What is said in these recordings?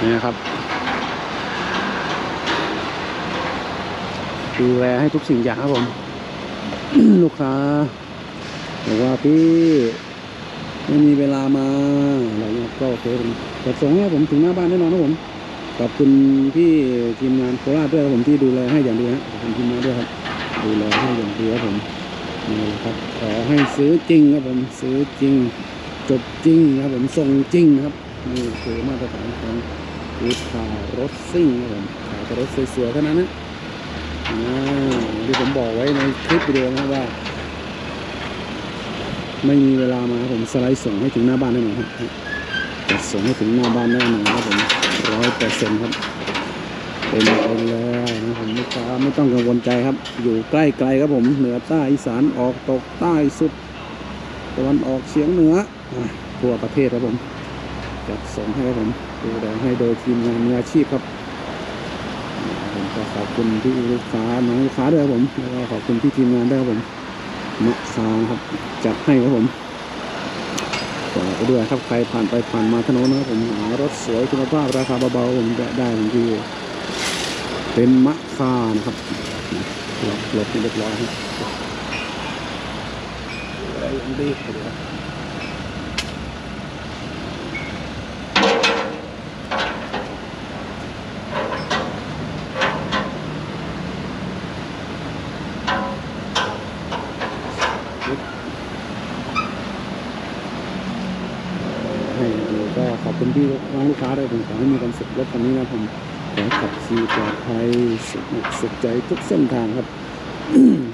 นี่นะครับดูแลให้ทุกสิ่งอย่างครับผม ลูกค้าบอกว่าพี่ไม่มีเวลามาอะไรเงี้ยก็โอเคผมจัดส่งให้ผมถึงหน้าบ้านแน่นอนครับผมขอบคุณพี่ทีมงานโคราชด้วยครับผมที่ดูแลให้อย่างดีฮะขอบคุณทีมงานด้วยครับ ดูแลให้อย่างดีครับผมนี่แหละครับขอให้ซื้อจริงครับผมซื้อจริง จบจริงครับผมส่งจริงครับ นี่คือมาตรฐานของลูกค้ารถซิ่งครับผมขายแต่รถสวยๆเท่านั้นนะอ่าอย่างที่ผมบอกไว้ในคลิปวิดีโอนะครับว่า ไม่มีเวลามาครับผมสไลด์ส่งให้ถึงหน้าบ้านแน่นอนครับจะส่งให้ถึงหน้าบ้านแน่นอนครับผมร้อยเปอร์เซ็นต์ครับเป็นไปเลยนะครับผมลูกค้าไม่ต้องกังวลใจครับ อยู่ใกล้ไกลครับผมเหนือใต้อีสานออกตกใต้สุดตะวันออกเฉียงเหนือทั่วประเทศครับผม จัดส่งให้ผมดูแลให้โดยทีมงานมืออาชีพครับผมก็ขอบคุณที่ลูกค้าน้องลูกค้าด้วยครับผมแล้วก็ขอบคุณที่ทีมงานด้วยครับผมมะคางครับจัดให้ครับผมฝากไปด้วยครับใครผ่านไปผ่านมาถนนนะครับผมหารถสวยคุณภาพราคาเบาๆผมจะได้ผมที่เป็นมะคานะครับล็อกรถเรียบร้อยครับอะไรอย่างดีเดี๋ยวให้ดูก็ขอบคุณ ที่ร้านลูกค้าด้วยผมขอให้มีความสุขรถคันนี้นะผมขอขับขี่ปลอดภัยสุขสุขใจทุกเส้นทางครับ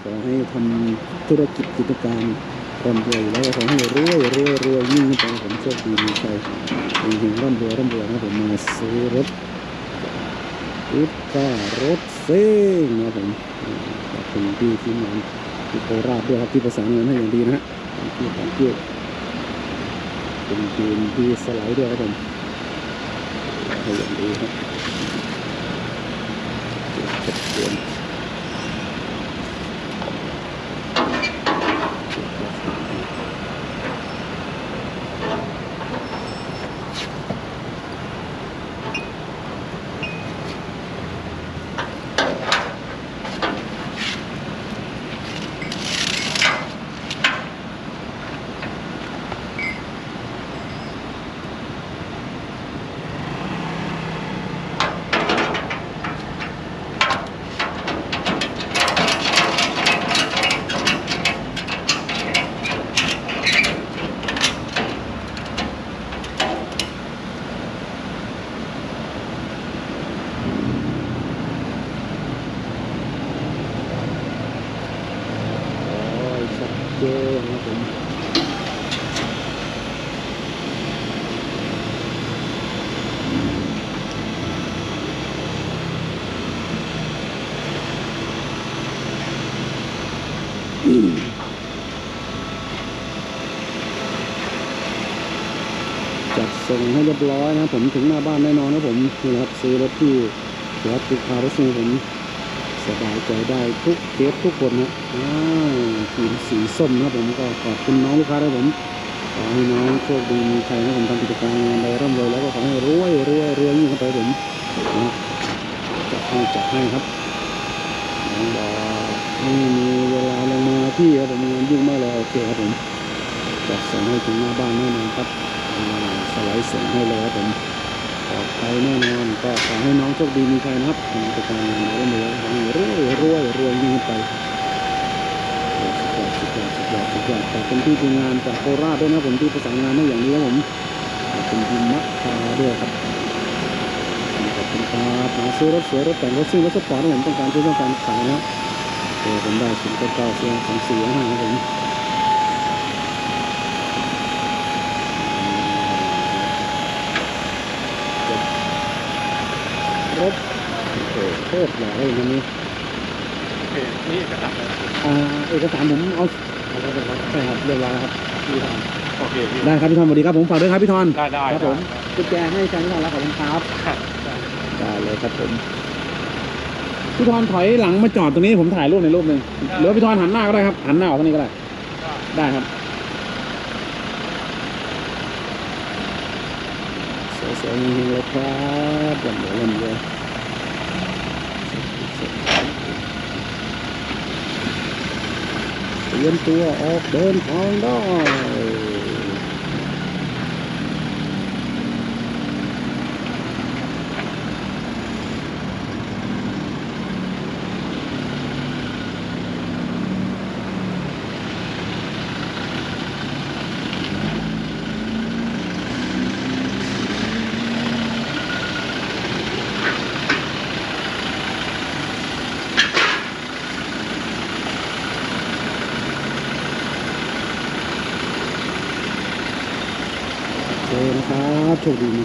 ขอให้ทำธุรกิจกิจการร่ำรวยแล้วก็ขอให้รวยรวยรวยยิ่งขึ้นไปผมโชคดีมีชัยเฮงๆร่ำรวยร่ำรวยนะผมมาซื้อรถรถก็รถเซ้งนะผมขอบคุณพี่ทีมานที่โคราชด้วยครับที่ประสานงานให้อย่างดีนะฮะที่ขอนเกี่ยวเป็นทีมที่สไลด์ด้วยครับผม ให้อย่างดีครับเก็บเก็บ โอ้ยชัด เจนนะผมจัดส่งให้เรียบร้อยนะผมถึงหน้าบ้านแน่นอนนะผมนี่นะครับซื้อรถที่รัฐติคารถซิ่งผม สบายใจได้ทุกเคสทุกคนนะอ้าวสีสีส้มนะผมก็ขอบคุณน้องลูกค้าด้วยผมขอให้น้องโชคดีมีชัยนะผมทำกิจการงานใดร่ำรวยแล้วก็ขอให้รวยรวยรวยยิ่งขึ้นไปผมนะจัดให้จัดให้ครับน้องบอกไม่มีเวลาลงมาพี่ครับผมงานยุ่งมากเลยโอเคครับผมจัดส่งให้ถึงหน้าบ้านแน่นอนครับสไลด์ส่งให้เลยครับผม ปลอดภัยแน่นอนก็ขอให้น้องโชคดีมีชัยนะครับทำกิจการงานได้เมือขอให้รวยรวยรวยยิ่งไปสุดยอดสุดยอดสุดยอดสุดยอดขอบคุณที่ทีมงานจากโคราชด้วยนะผมที่ประสานงานให้อย่างนี้ครับผมขอบคุณทีมมัคคาด้วยครับขอบคุณครับหาซื้อรถสวยรถแต่งรถซิ่งรถสปอร์ตผมต้องการซื้อต้องการขายนะเออผมได้สินเก้าเก้าเสียงสองสี่ห้าครับผม รถโอ้โหโคตรหล่อเลยวันนี้โอเคนี่เอกสารอะไรอ่าเอกสารผมเอาใช่ครับเรียบร้อยครับพี่ทอนโอเคพี่ได้ครับพี่ทอนสวัสดีครับผมฝากด้วยครับพี่ทอนได้ได้ครับผมกุญแจให้แฟนพี่ทอนแล้วขอบคุณครับได้ได้เลยครับผมพี่ทอนถอยหลังมาจอดตรงนี้ผมถ่ายรูปในรูปหนึ่งหรือว่าพี่ทอนหันหน้าก็ได้ครับหันหน้าออกตรงนี้ก็ได้ได้ครับ สวยๆเลยครับลำเลียวลำเลียเตรียมตัวออกเดินทางได้ โอเคนะครับโชคดีมี